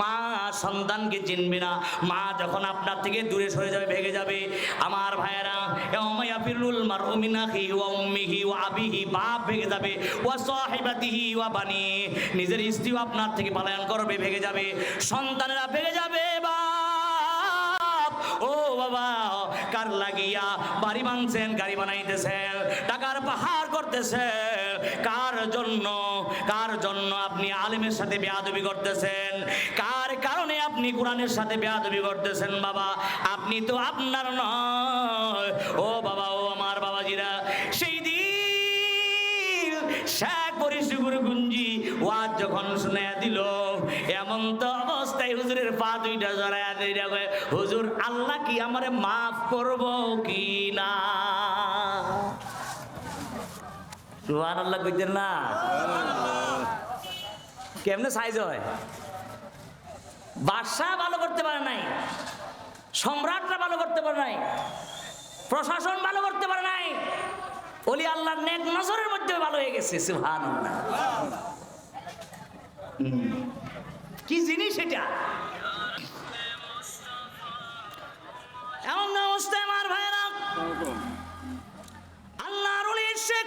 মা সন্তানকে চিনবে না। মা যখন আপনার থেকে দূরে সরে যাবে, ভেগে যাবে, আমার ভাইয়েরা ওয়া ওয়া ভেগে যাবে, ওয়া নিজের স্ত্রীও আপনার থেকে পলায়ন করবে, ভেগে যাবে, সন্তানেরা ভেঙে যাবে, বাপ। ও বাবা, কার লাগিয়া বাড়ি বানছেন, গাড়ি বানাইতেছেন, টাকার পাহাড় করতেছেন কার জন্য কার জন্য আপনি আলেমের সাথে বেয়াদবি করতেছেন? কার কারণে আপনি কোরআনের সাথে বেয়াদবি করতেছেন বাবা? আপনি তো আপনার নয়। ও বাবা, ও আমার বাবাজিরা, সেই দিন শেখ পরিশুগুর গুঞ্জি ওয়াজ যখন শুনে দিল, এমন তো অবস্থায় হুজুরের পা দুইটা জড়ায় দুইটা হুজুর, আল্লাহ কি আমারে মাফ করব কি না? সুবহান আল্লাহ কইতেন না? কেমনে সাইজ হয়? বাদশাহ ভালো করতে পারে নাই। সম্রাটরা ভালো করতে পারে নাই। প্রশাসন ভালো করতে পারে নাই। ওলি আল্লাহর নেক নজরের মধ্যে ভালো হয়ে গেছে সুবহান কি জিনিস এটা? এমন অবস্থায় আমার ভাইয়েরা।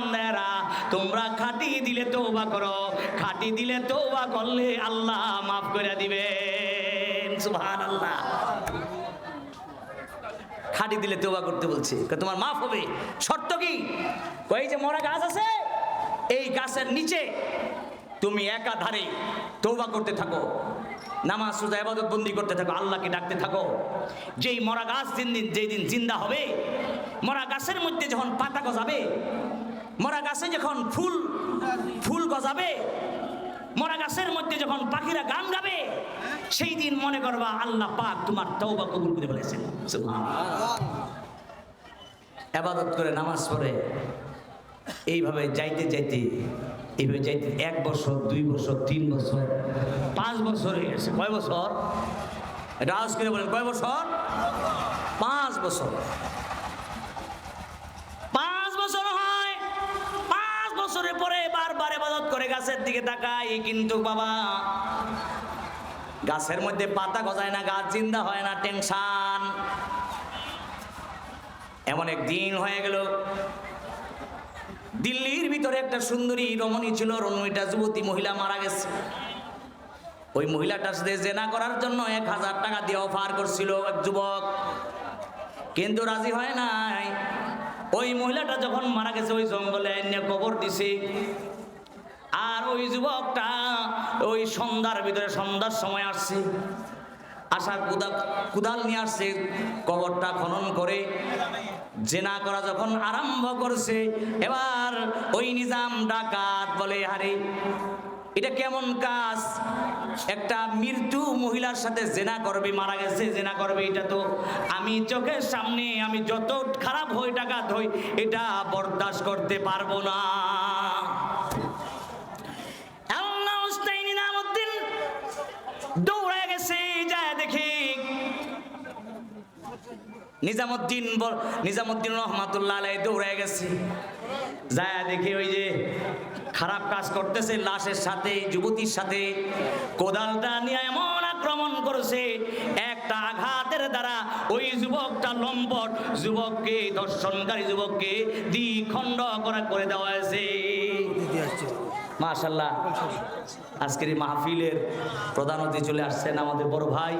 ইমানদারেরা তোমরা খাটি দিলে তওবা করো, খাটি দিলে তওবা করলে আল্লাহ মাফ করে দিবেন সুবহানাল্লাহ। খাটি দিলে তওবা করতে বলছে। তোমার মাফ হবে। শর্ত কি? কই যে মরা গাছ আছে, এই গাছের নিচে তুমি একাধারে তৌবা করতে থাকো। নামাজ সুজা ইবাদত বন্দি করতে থাকো, আল্লাহকে ডাকতে থাকো। যেই মরা গাছ দিন দিন, যেই দিন জিন্দা হবে, মরা গাছের মধ্যে যখন পাতা গজাবে মরা গাছে যখন ফুল ফুল গজাবে, মরা গাছের মধ্যে যখন পাখিরা গান গাবে, সেই দিন মনে করবা আল্লাহ পাক তোমার তওবা কবুল করে সুবহানাল্লাহ। আবাদত করে নামাজ পড়ে, এইভাবে যাইতে যাইতে, এইভাবে যাইতে এক বছর, দুই বছর, তিন বছর, পাঁচ বছর হয়ে গেছে। কয় বছর? আওয়াজ করে বলেন, কয় বছর? পাঁচ বছর পাঁচ বছর হয় পাঁচ বছরের পরে বারবার এবাদত করে গাছের দিকে তাকাই, কিন্তু বাবা, গাছের মধ্যে পাতা গজায় না, গাছ জিন্দা হয় না, টেনশন। এমন এক দিন হয়ে গেল, দিল্লির ভিতরে একটা সুন্দরী রমণী ছিল, রমণীটা যুবতী মহিলা মারা গেছে। ওই মহিলাটার সাথে জেনা করার জন্য এক হাজার টাকা দিয়ে অফার করছিল এক যুবক। কিন্তু রাজি হয় নাই। ওই মহিলাটা যখন মারা গেছে, ওই জঙ্গলে এনে কবর দিছে। আর ওই যুবকটা ওই সন্ধ্যার ভিতরে সন্ধ্যার সময় আসছে। আসার কুদাল কুদাল নিয়ে আসছে কবরটা খনন করে। জেনা করা যখন আরম্ভ করছে, এবার ওই নিজাম ডাকাত বলে, আরে এটা কেমন কাজ? একটা মৃত্যু মহিলার সাথে জেনা করবে, মারা গেছে, জেনা করবে, এটা তো আমি চোখের সামনে আমি যত খারাপ হয়ে টাকা ধই এটা বরদাস্ত করতে পারব না। দৌড়ায় গেছে যায় দেখি নিজামুদ্দিন নিজামুদ্দিন রহমাতুল্লাহ আলাই দৌড়ে গেছে। যায় দেখি ওই যে খারাপ কাজ করতেছে, লাশের সাথে, যুবতীর সাথে। কোদালটা নিয়ে এমন আক্রমণ করেছে, একটা আঘাতের দ্বারা ওই যুবকটা লম্পট যুবককে দর্শনকারী যুবককে দ্বিখণ্ড করা করে দেওয়া হয়েছে। মাশাল্লাহ আজকের এই মাহফিলের প্রধান অতিথি চলে আসছেন আমাদের বড় ভাই।